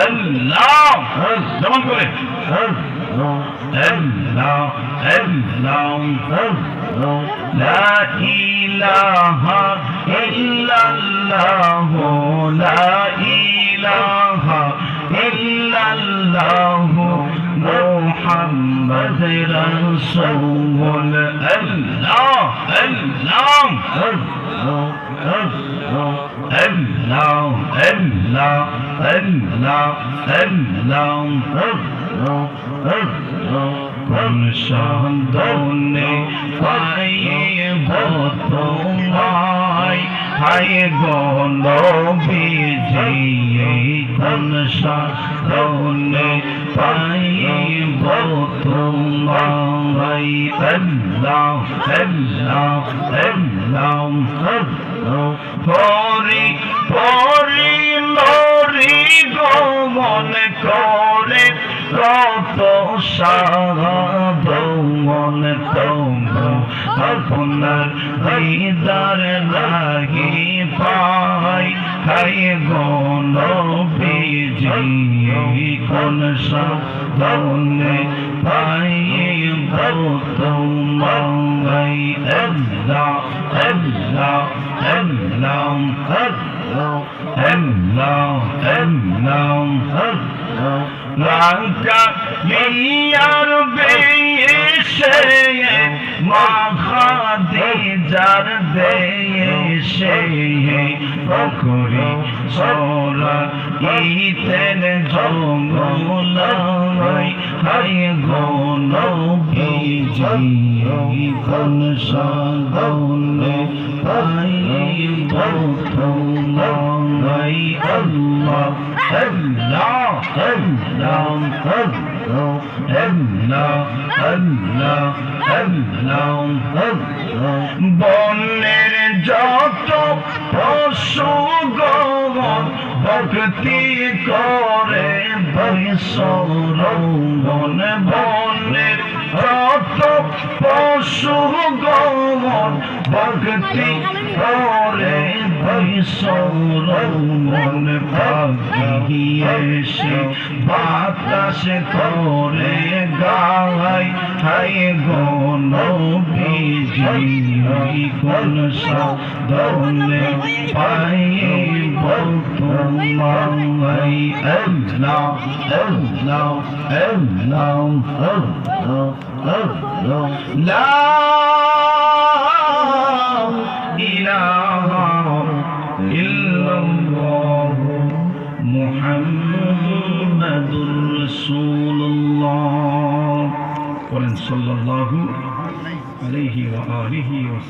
আল্লাহ যেমন করে আল্লাহ আল্লাহ لا إله إلا الله لا إله إلا الله محمد رسول الله الله الله الله الله কোন সন্দনে পায়ে তোমায় হায় গণ বিজয়ী কোন সন্দনে পায়ে পরি পরি লরি গমন করে কত সাধন আপনার দিদার লাগি পাই খাই গণ কোন সাধনে পাই তোমাই আল্লাহ আল্লাহ আল্লাহ আল্লাহ আল্লাহ লঙ্কা ইয়ার বেশে মাখাদি যার দেশে পখরি সরা ইতেন জঙ্গলাই হাই গন বিজি কোন সাধনে পাই তোমাই আল্লাহ আল্লাহ আল্লাহ আল্লাহ আল্লাহ আল্লাহ বনের ভক্তি করে বৈশ্বরণ বনের যত পশু গণ ভক্তি করে বৈশ্বরণ ভাগিয়েছে বাতাস করে গাই হাই গণ বিজয়ী কোন সাধনে পাই তোমাই আল্লাহ আল্লাহ আল্লাহ লা ইলাহা ইল্লাল্লাহ মুহাম্মাদুর রাসূলুল্লাহ বলেন সাল্লাল্লাহু আলাইহি ওয়া আলিহি ওয়া